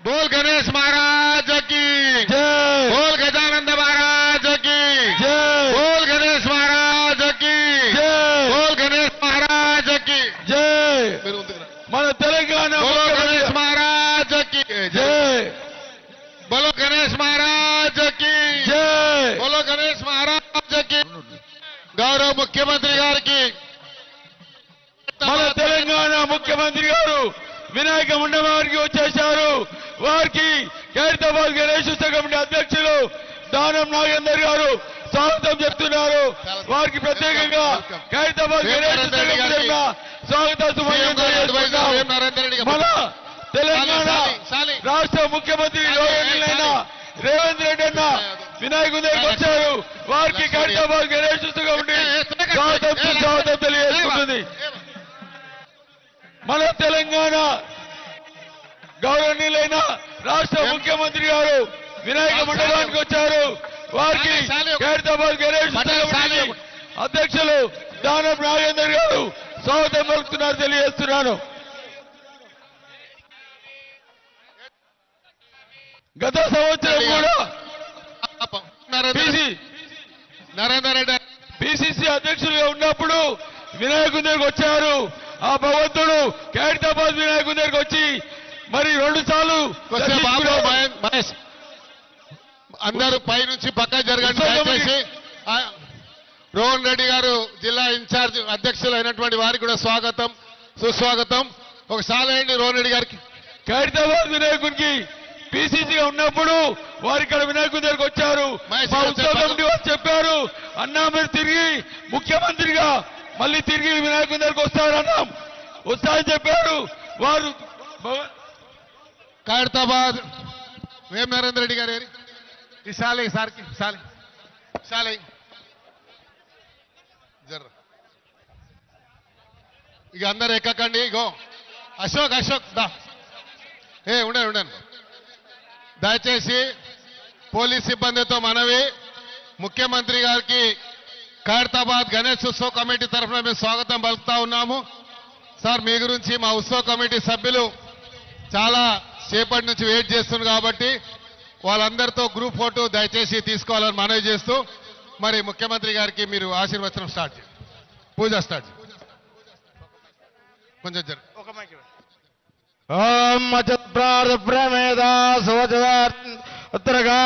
बोल गणेश महाराज की జై बोल गजानंद महाराज की జై बोल गणेश महाराज की జై बोल गणेश महाराज की జై మీరు ముందుకు రా. మన తెలంగాణ बोलो गणेश ముఖ్యమంత్రి महाराज की జై बोलो गणेश महाराज की జై बोलो गणेश महाराज की గౌరవ ముఖ్యమంత్రి గారికి మన తెలంగాణ ముఖ్యమంత్రి గారు వినాయక మండపానికి వచ్చేశారు వారికి ఖైరతాబాద్ గణేష్ కమిటీ అధ్యక్షులు దానం నాగేందర్ గారు స్వాగతం చెప్తున్నారు. వారికి ప్రత్యేకంగా ఖైరతాబాద్ గణేష్ స్వాగత. మన తెలంగాణ. రాష్ట్ర ముఖ్యమంత్రి రేవంత్ రెడ్డి అన్న వినాయకుడి దగ్గరికి వచ్చారు. వారికి ఖైరతాబాద్ గణేష్ ముఖ్యమంత్రి గారు వినాయక మండలానికి వచ్చారు. వారికి ఖైరతాబాద్ కమిటీ అధ్యక్షులు దానప్ నాగేందర్ గారు స్వాగతం పలుకుతున్నారు తెలియజేస్తున్నాను. గత సంవత్సరం కూడా పిసిసి అధ్యక్షులుగా ఉన్నప్పుడు వినాయకుని దగ్గరికి వచ్చారు. ఆ భగవంతుడు ఖైరతాబాద్ వినాయకుని దగ్గరికి వచ్చి మరి రెండు సార్లు. మహేష్- అందరూ పై నుంచి పక్క జరగండి. దయచేసి రోహన్ రెడ్డి గారు జిల్లా ఇన్ఛార్జ్ అధ్యక్షులు అయినటువంటి వారికి కూడా స్వాగతం సుస్వాగతం ఒకసారి వేయండి రోహన్ రెడ్డి గారికి ఖైరతాబాద్ వినాయకునికి పిసిసిగా ఉన్నప్పుడు వారు ఇక్కడ వినాయకుని దగ్గరికి వచ్చారు చెప్పారు. అన్నా మీరు తిరిగి ముఖ్యమంత్రిగా మళ్ళీ తిరిగి వినాయకుని దగ్గరికి వస్తారన్నాం వస్తారని చెప్పారు వారు ఖైరతాబాద్ వేం నరేందర్ రెడ్డి గారు? ఈ సాలి సార్కి సాలి సాలి. జర్ర ఇక అందరు ఎక్కకండి ఇగో. అశోక్ అశోక్ దా. ఏ ఉండండి ఉండండి. దయచేసి పోలీస్ సిబ్బందితో మనవి. ముఖ్యమంత్రి గారికి ఖైరతాబాద్ గణేష్ ఉత్సవ కమిటీ తరఫున మేము స్వాగతం పలుకుతా ఉన్నాము. సార్ మీ గురించి మా ఉత్సవ కమిటీ సభ్యులు చాలా సేపటి నుంచి వెయిట్ చేస్తున్నారు కాబట్టి వాళ్ళందరితో గ్రూప్ ఫోటో దయచేసి తీసుకోవాలని మనవి చేస్తూ మరి ముఖ్యమంత్రి గారికి మీరు ఆశీర్వచనం స్టార్ట్ చేయండి. పూజ స్టార్ట్ కొంచెం జరు ఓం అచప్రార్థ ప్రమేద శోచదార్ ఉత్తరగా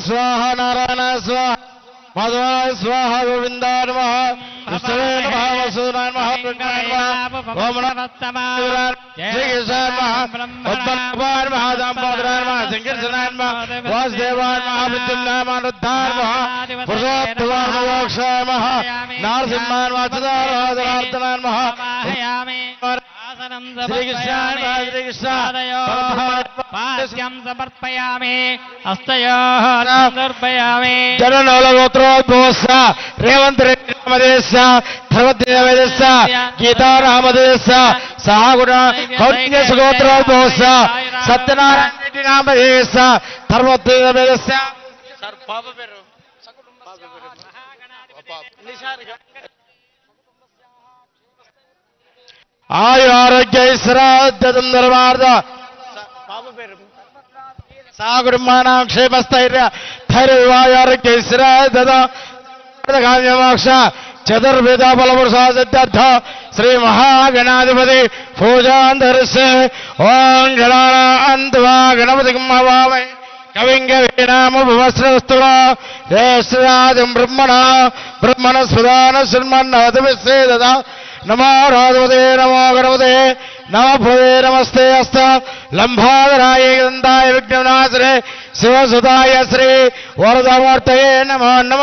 സ്വാഹ നാരായണ സ്വാഹ മാധവായ സ്വാഹ ഗോവിന്ദാൻ മഹാ വിഷ്ണുവേ മഹാ വസുദാൻ മഹാ ഓമണ నమః విష్ణవే నమః వసుదాయ రామదేశ దుర్గాయ ధర్మదేవేశ గీతారామదేశ సహాగుణ కౌన్య సుగోత్రోద్భవస్స సత్యనారాయణ రెడ్డి ధర్మదేవేశ సార్ పాప పేరు ఆయు ఆరోగ్య శ్రాద్ధం నిర్వార్ధ పాప పేరు సాగుడుమానాం క్షేమస్థైర్య ఆరోగ్య శ్రాద్ధ కామ్యమోక్ష బలముడు బలపురుషాసిద్ధార్థ శ్రీ మహాగణాధిపతి పూజాంతరస్య ఓం గణాంతవా గణపతి హవామై కవింగ వీణాముపవస్త్రవస్తుల బ్రహ్మణ బ్రహ్మణ సుదాన శృణ్మన్నవతమిశ్రేద నమో రాధవదే నమో గణపతే నమ నమస్తే అస్త లంబాదరాయ దంతాయ విఘ్ననాశరే శివసుతాయ శ్రీ వరదమూర్తయే నమో నమ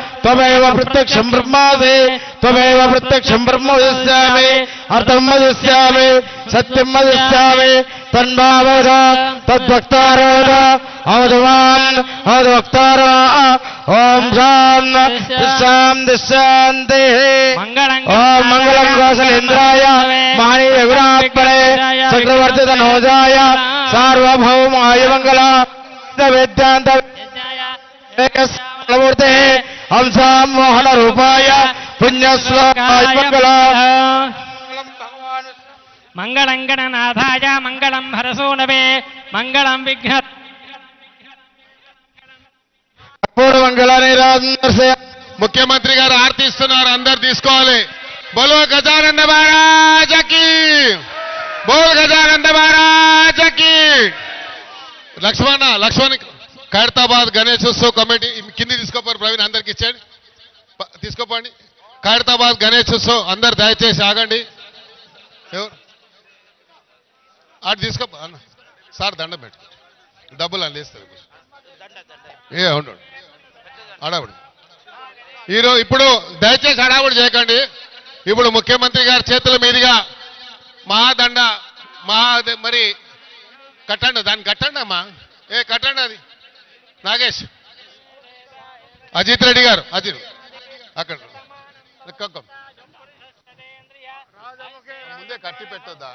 त्वमेव प्रत्यक्षम् ब्रह्मासि तमेव प्रत्यक्ष ब्रह्म वदिष्यामि अर्थम् वदिष्यामि सत्यम् वदिष्यामि तन्भावर तद्वक्तार अवधवान् अवधवक्तार ॐ शां तिष्ठां तिष्ठान्तेः ॐ मङ्गलम् कौशलेन्द्राय महानीयगुणात्मने चक्रवर्तितनोजाय सार्वभौमाय मङ्गला वेद्यान्त मूर्तेः రూపాయ పుణ్యశ్లోకాయ మంగళ మంగళం గణనాథాయ మంగళం హరసూనవే మంగళం విఘ్న ముఖ్యమంత్రి గారు ఆర్తిస్తున్నారు అందరు తీసుకోవాలి. బోలో గజానంద మహారాజకి! బోల్ గజానంద మహారాజకి! లక్ష్మణ లక్ష్మణ్ ఖైరతాబాద్ గణేశోత్సవ కమిటీ కింది తీసుకోపోరు ప్రవీణ్ అందరికి ఇచ్చాడు తీసుకోపోండి. ఖైరతాబాద్ గణేశోత్సవ్ అందరు దయచేసి ఆగండి. ఎవరు? అటు తీసుకో అన్న సార్ దండం పెట్టు డబ్బులు అని లేస్తారు ఏ అవును అడావుడు. ఈరోజు ఇప్పుడు దయచేసి అడావుడు చేయకండి. ఇప్పుడు ముఖ్యమంత్రి గారి చేతుల మీదుగా మహాదండ మహా మరి కట్టండి దాన్ని కట్టండి అమ్మా ఏ కట్టండి అది. నాగేష్. అజిత్ రెడ్డి గారు. అజిత్. అక్కడ. ముందే కట్టి పెట్టొద్దా?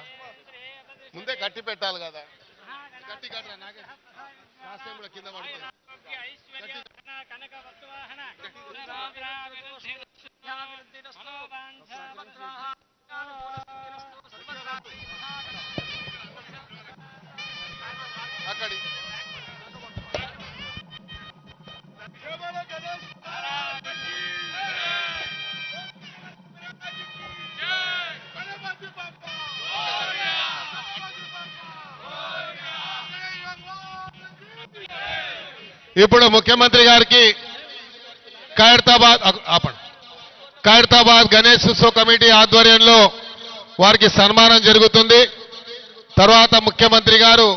ముందే కట్టి పెట్టాలి కదా. కట్టి కట్టరా నాగేష్? లాస్ట్ టైం కూడా కింద పడుతుంది ఇప్పుడు ముఖ్యమంత్రి గారికి ఖైరతాబాద్ ఆపండి. ఖైరతాబాద్ గణేష్ ఉత్సవ కమిటీ ఆధ్వర్యంలో వారికి సన్మానం జరుగుతుంది. తర్వాత ముఖ్యమంత్రి గారు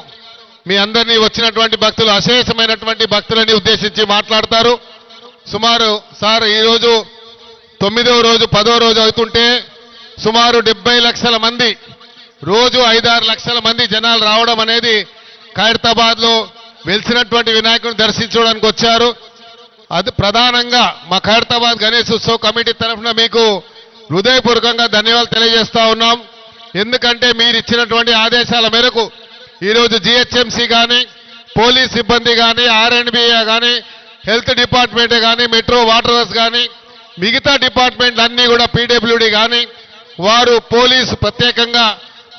మీ అందరినీ వచ్చినటువంటి భక్తులు అశేషమైనటువంటి భక్తులని ఉద్దేశించి మాట్లాడతారు. సుమారు సార్ ఈరోజు తొమ్మిదవ రోజు పదో రోజు అవుతుంటే సుమారు డెబ్బై లక్షల మంది రోజు ఐదారు లక్షల మంది జనాలు రావడం అనేది ఖైరతాబాద్లో వెలిసినటువంటి వినాయకుడిని దర్శించడానికి వచ్చారు. అది ప్రధానంగా మా ఖైరతాబాద్ గణేష్ ఉత్సవ్ కమిటీ తరఫున మీకు హృదయపూర్వకంగా ధన్యవాదాలు తెలియజేస్తా ఉన్నాం. ఎందుకంటే మీరు ఇచ్చినటువంటి ఆదేశాల మేరకు ఈరోజు జిహెచ్ఎంసీ కానీ పోలీస్ సిబ్బంది కానీ ఆర్ఎండ్బి కానీ హెల్త్ డిపార్ట్మెంట్ కానీ మెట్రో వాటర్ వర్క్స్ కానీ మిగతా డిపార్ట్మెంట్లు అన్నీ కూడా పీడబ్ల్యూడి కానీ వారు పోలీసు ప్రత్యేకంగా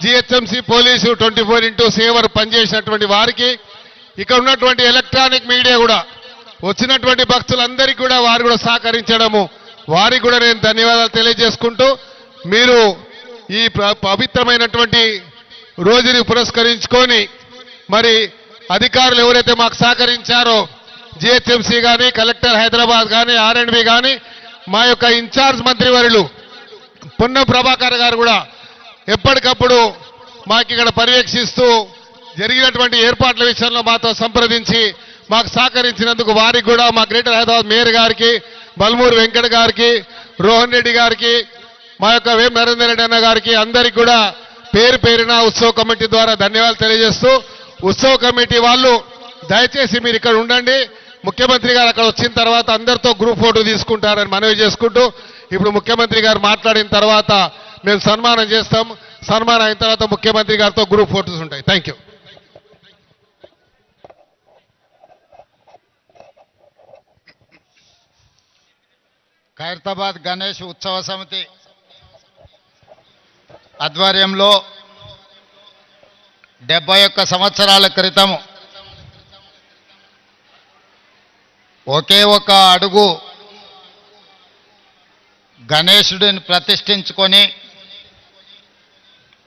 GHMC police twenty four into seven పనిచేసినటువంటి వారికి ఇక్కడ ఉన్నటువంటి ఎలక్ట్రానిక్ మీడియా కూడా వచ్చినటువంటి భక్తులందరికీ కూడా వారు కూడా సహకరించడము. వారికి కూడా నేను ధన్యవాదాలు తెలియజేసుకుంటూ మీరు ఈ పవిత్రమైనటువంటి రోజుని పురస్కరించుకొని మరి అధికారులు ఎవరైతే మాకు సహకరించారో జిహెచ్ఎంసీ కానీ కలెక్టర్ హైదరాబాద్ కానీ ఆర్ఎండ్బి కానీ మా యొక్క ఇన్ఛార్జ్ మంత్రివర్యులు పున్న ప్రభాకర్ గారు కూడా ఎప్పటికప్పుడు మాకు ఇక్కడ పర్యవేక్షిస్తూ జరిగినటువంటి ఏర్పాట్ల విషయంలో మాతో సంప్రదించి మాకు సహకరించినందుకు వారికి కూడా మా గ్రేటర్ హైదరాబాద్ మేయర్ గారికి బల్మూరు వెంకట గారికి రోహన్ రెడ్డి గారికి మా యొక్క వేం నరేందర్ రెడ్డి అన్న గారికి అందరికి కూడా పేరు పేరిన ఉత్సవ కమిటీ ద్వారా ధన్యవాదాలు తెలియజేస్తూ ఉత్సవ కమిటీ వాళ్ళు దయచేసి మీరు ఇక్కడ ఉండండి. ముఖ్యమంత్రి గారు అక్కడ వచ్చిన తర్వాత అందరితో గ్రూప్ ఫోటో తీసుకుంటారని మనవి చేసుకుంటూ ఇప్పుడు ముఖ్యమంత్రి గారు మాట్లాడిన తర్వాత మేము సన్మానం చేస్తాం. సన్మానం అయిన తర్వాత ముఖ్యమంత్రి గారితో గ్రూప్ ఫోటోస్ ఉంటాయి. థ్యాంక్ యూ ఖైరతాబాద్ గణేష్ ఉత్సవ సమితి ఆధ్వర్యంలో డెబ్బై ఒక్క సంవత్సరాల క్రితం ఒకే ఒక అడుగు గణేశుడిని ప్రతిష్ఠించుకొని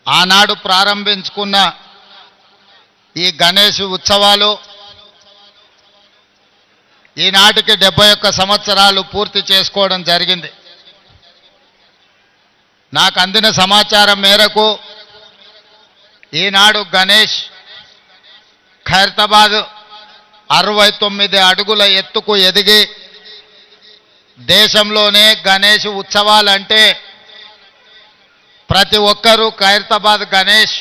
ఆనాడు ప్రారంభించుకున్న ఈ గణేష్ ఉత్సవాలు ఈనాటికి డెబ్బై ఒక్క సంవత్సరాలు పూర్తి చేసుకోవడం జరిగింది. నాకు అందిన సమాచారం మేరకు ఈనాడు గణేష్ ఖైరతాబాద్ అరవై తొమ్మిది అడుగుల ఎత్తుకు ఎదిగి దేశంలోనే గణేష్ ఉత్సవాలంటే ప్రతి ఒక్కరూ ఖైరతాబాద్ గణేష్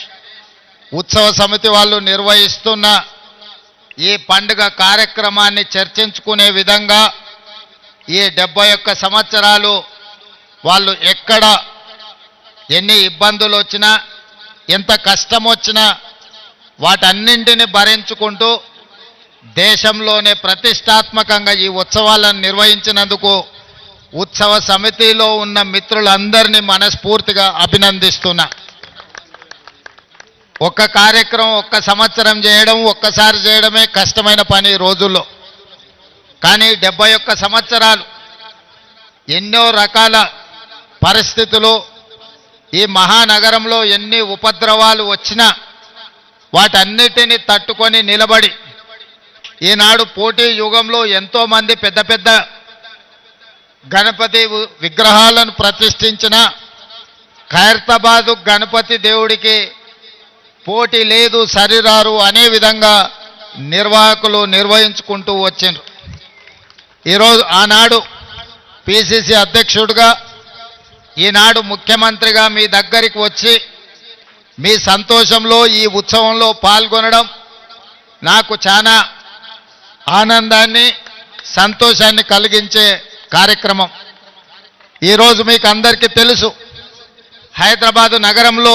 ఉత్సవ సమితి వాళ్ళు నిర్వహిస్తున్న ఈ పండుగ కార్యక్రమాన్ని చర్చించుకునే విధంగా ఈ డెబ్బై ఒక్క సంవత్సరాలు వాళ్ళు ఎక్కడ ఎన్ని ఇబ్బందులు వచ్చినా ఎంత కష్టం వచ్చినా వాటన్నింటిని భరించుకుంటూ దేశంలోనే ప్రతిష్టాత్మకంగా ఈ ఉత్సవాలను నిర్వహించినందుకు ఉత్సవ సమితిలో ఉన్న మిత్రులందరినీ మనస్ఫూర్తిగా అభినందిస్తున్నా. ఒక్క కార్యక్రమం ఒక్క సంవత్సరం చేయడం ఒక్కసారి చేయడమే కష్టమైన పని రోజుల్లో. కానీ డెబ్బై ఒక్క సంవత్సరాలు ఎన్నో రకాల పరిస్థితులు ఈ మహానగరంలో ఎన్ని ఉపద్రవాలు వచ్చినా వాటన్నిటిని తట్టుకొని నిలబడి ఈనాడు పోటీ యుగంలో ఎంతోమంది పెద్ద పెద్ద గణపతి విగ్రహాలను ప్రతిష్ఠించిన ఖైరతాబాదు గణపతి దేవుడికి పోటీ లేదు సరిరారు అనే విధంగా నిర్వాహకులు నిర్వహించుకుంటూ వచ్చిండ్రు. ఈరోజు ఆనాడు పిసిసి అధ్యక్షుడిగా ఈనాడు ముఖ్యమంత్రిగా మీ దగ్గరికి వచ్చి మీ సంతోషంలో ఈ ఉత్సవంలో పాల్గొనడం నాకు చాలా ఆనందాన్ని సంతోషాన్ని కలిగించే కార్యక్రమం. ఈరోజు మీకు అందరికీ తెలుసు హైదరాబాదు నగరంలో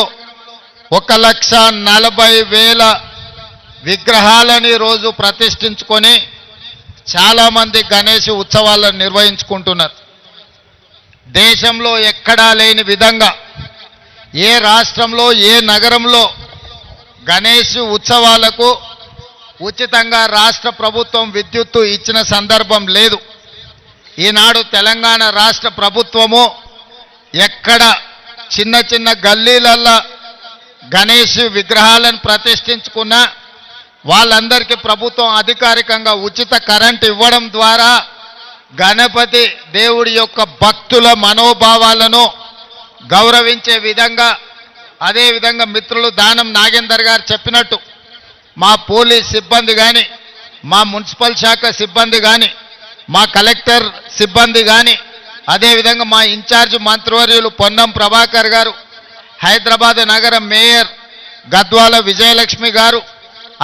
ఒక లక్ష నలభై వేల విగ్రహాలని రోజు ప్రతిష్ఠించుకొని చాలామంది గణేష్ ఉత్సవాలను నిర్వహించుకుంటున్నారు. దేశంలో ఎక్కడా లేని విధంగా ఏ రాష్ట్రంలో ఏ నగరంలో గణేష్ ఉత్సవాలకు ఉచితంగా రాష్ట్ర ప్రభుత్వం విద్యుత్తు ఇచ్చిన సందర్భం లేదు. ఈనాడు తెలంగాణ రాష్ట్ర ప్రభుత్వము ఎక్కడ చిన్న చిన్న గల్లీలల్లా గణేష్ విగ్రహాలను ప్రతిష్ఠించుకున్న వాళ్ళందరికీ ప్రభుత్వం అధికారికంగా ఉచిత కరెంట్ ఇవ్వడం ద్వారా గణపతి దేవుడి యొక్క భక్తుల మనోభావాలను గౌరవించే విధంగా అదేవిధంగా మిత్రులు దానం నాగేందర్ గారు చెప్పినట్టు మా పోలీస్ సిబ్బంది కానీ మా మున్సిపల్ శాఖ సిబ్బంది కానీ మా కలెక్టర్ సిబ్బంది కానీ అదేవిధంగా మా ఇన్ఛార్జ్ మంత్రివర్యులు పొన్నం ప్రభాకర్ గారు హైదరాబాద్ నగర మేయర్ గద్వాల విజయలక్ష్మి గారు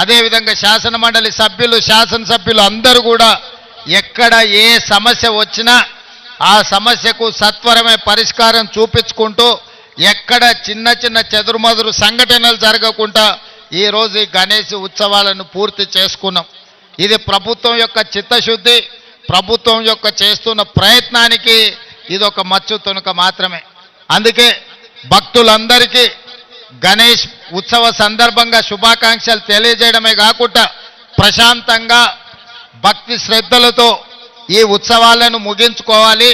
అదేవిధంగా శాసనమండలి సభ్యులు శాసనసభ్యులు అందరూ కూడా ఎక్కడ ఏ సమస్య వచ్చినా ఆ సమస్యకు సత్వరమే పరిష్కారం చూపించుకుంటూ ఎక్కడ చిన్న చిన్న చెదురుమదురు సంఘటనలు జరగకుండా ఈరోజు ఈ గణేష్ ఉత్సవాలను పూర్తి చేసుకున్నాం. ఇది ప్రభుత్వం యొక్క చిత్తశుద్ధి ప్రభుత్వం యొక్క చేస్తున్న ప్రయత్నానికి ఇది ఒక మచ్చు తునుక మాత్రమే. అందుకే భక్తులందరికీ గణేష్ ఉత్సవ సందర్భంగా శుభాకాంక్షలు తెలియజేయడమే కాకుండా ప్రశాంతంగా భక్తి శ్రద్ధలతో ఈ ఉత్సవాలను ముగించుకోవాలి.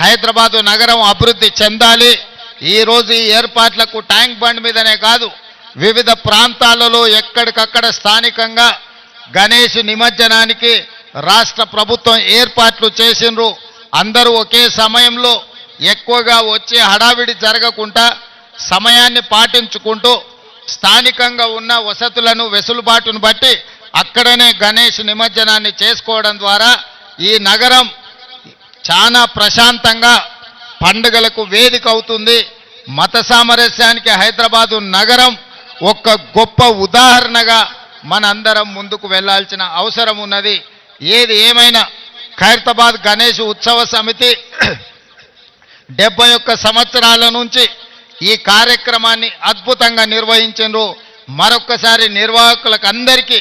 హైదరాబాదు నగరం అభివృద్ధి చెందాలి. ఈరోజు ఈ ఏర్పాట్లకు ట్యాంక్ బండ్ మీదనే కాదు వివిధ ప్రాంతాలలో ఎక్కడికక్కడ స్థానికంగా గణేష్ నిమజ్జనానికి రాష్ట్ర ప్రభుత్వం ఏర్పాట్లు చేసిండ్రు. అందరూ ఒకే సమయంలో ఎక్కువగా వచ్చి హడావిడి జరగకుండా సమయాన్ని పాటించుకుంటూ స్థానికంగా ఉన్న వసతులను వెసులుబాటును బట్టి అక్కడనే గణేష్ నిమజ్జనాన్ని చేసుకోవడం ద్వారా ఈ నగరం చాలా ప్రశాంతంగా పండుగలకు వేదిక అవుతుంది. మత సామరస్యానికి హైదరాబాదు నగరం ఒక గొప్ప ఉదాహరణగా మనందరం ముందుకు వెళ్ళాల్సిన అవసరం ఉన్నది. ఏది ఏమైనా ఖైరతాబాద్ గణేష్ ఉత్సవ సమితి డెబ్బై ఒక్క సంవత్సరాల నుంచి ఈ కార్యక్రమాన్ని అద్భుతంగా నిర్వహించారు మరొక్కసారి నిర్వాహకులకు అందరికీ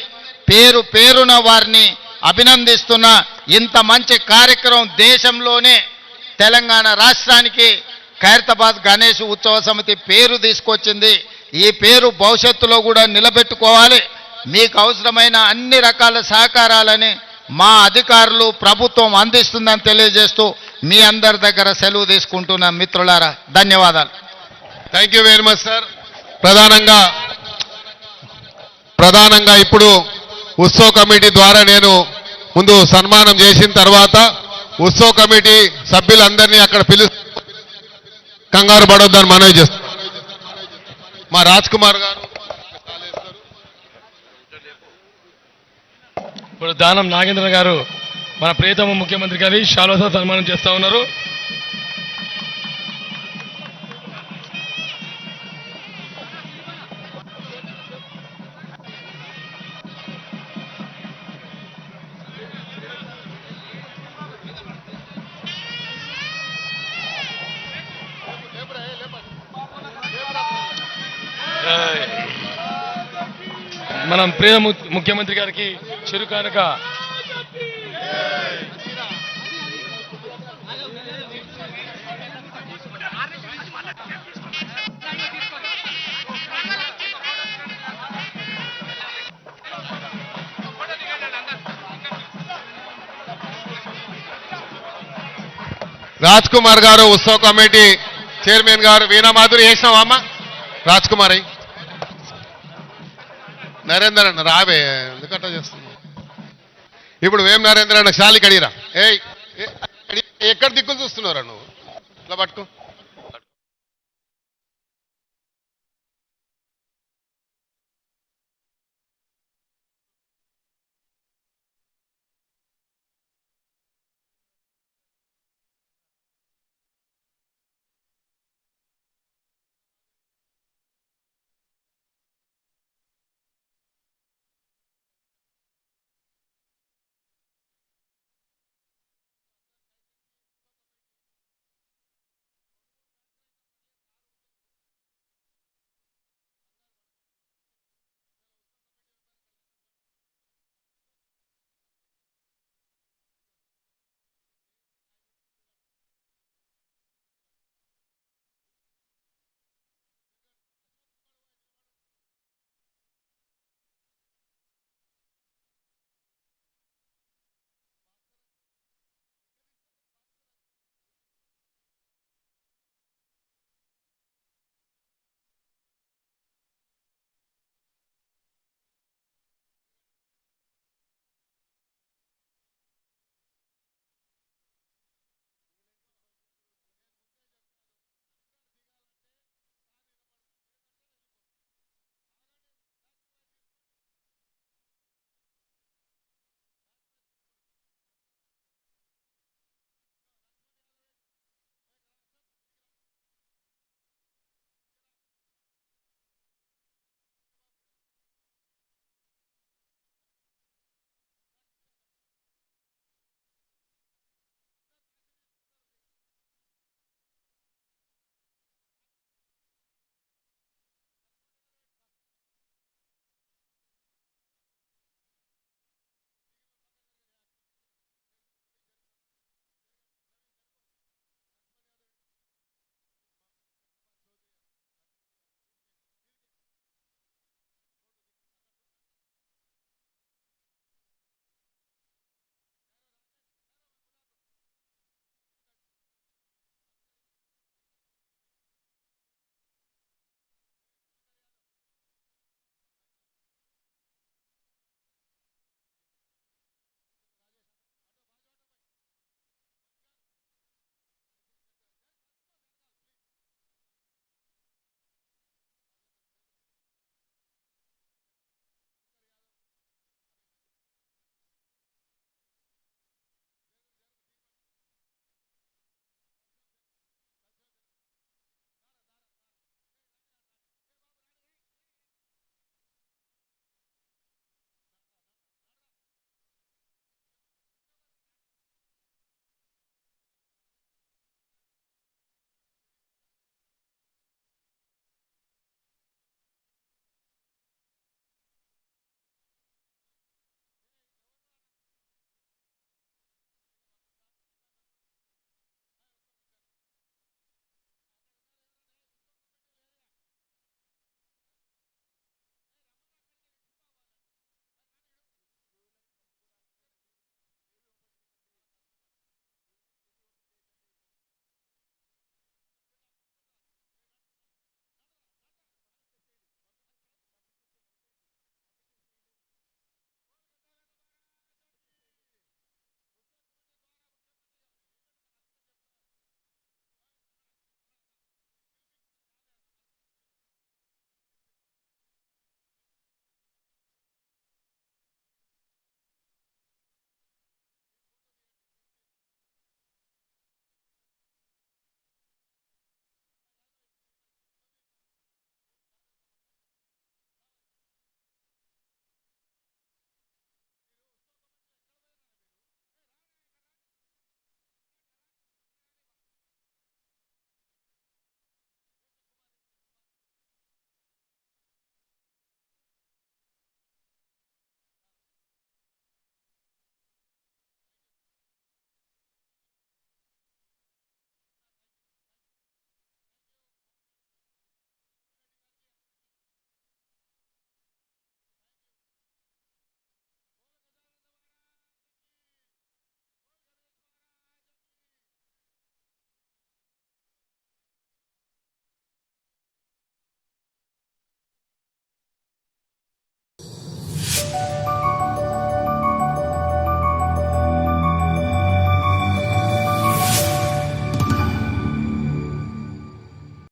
పేరు పేరున వారిని అభినందిస్తున్నా. ఇంత మంచి కార్యక్రమం దేశంలోనే తెలంగాణ రాష్ట్రానికి ఖైరతాబాద్ గణేష్ ఉత్సవ సమితి పేరు తీసుకొచ్చింది. ఈ పేరు భవిష్యత్తులో కూడా నిలబెట్టుకోవాలి. మీకు అవసరమైన అన్ని రకాల సహకారాలని మా అధికారులు ప్రభుత్వం అందిస్తుందని తెలియజేస్తూ మీ అందరి దగ్గర సెలవు తీసుకుంటున్న మిత్రులారా ధన్యవాదాలు. Thank you very much sir ప్రధానంగా ప్రధానంగా ఇప్పుడు ఉత్సవ కమిటీ ద్వారా నేను ముందు సన్మానం చేసిన తర్వాత ఉత్సవ కమిటీ సభ్యులందరినీ అక్కడ పిలు కంగారు పడొద్దని మనవి చేస్తాను మా రాజ్ కుమార్ గారు ఇప్పుడు దానం నాగేంద్ర గారు మన ప్రియతమ ముఖ్యమంత్రి గారి శాలోసా సన్మానం చేస్తా ఉన్నారు. మనం ప్రియ ముఖ్యమంత్రి గారికి చిరు కనుక. రాజ్ కుమార్ గారు ఉత్సవ కమిటీ చైర్మన్ గారు వీణా మాధురి వేసినావా అమ్మ? రాజ్ కుమార్ అయ్యి నరేందర్ అన్న రావే ఎందుకట్లా చేస్తుంది ఇప్పుడు వేం నరేంద్ర అన్న శాలికి అడిగిరా ఏయ్ ఏ- ఎక్కడ దిక్కులు చూస్తున్నారా నువ్వు? ఇట్లా పట్టుకో.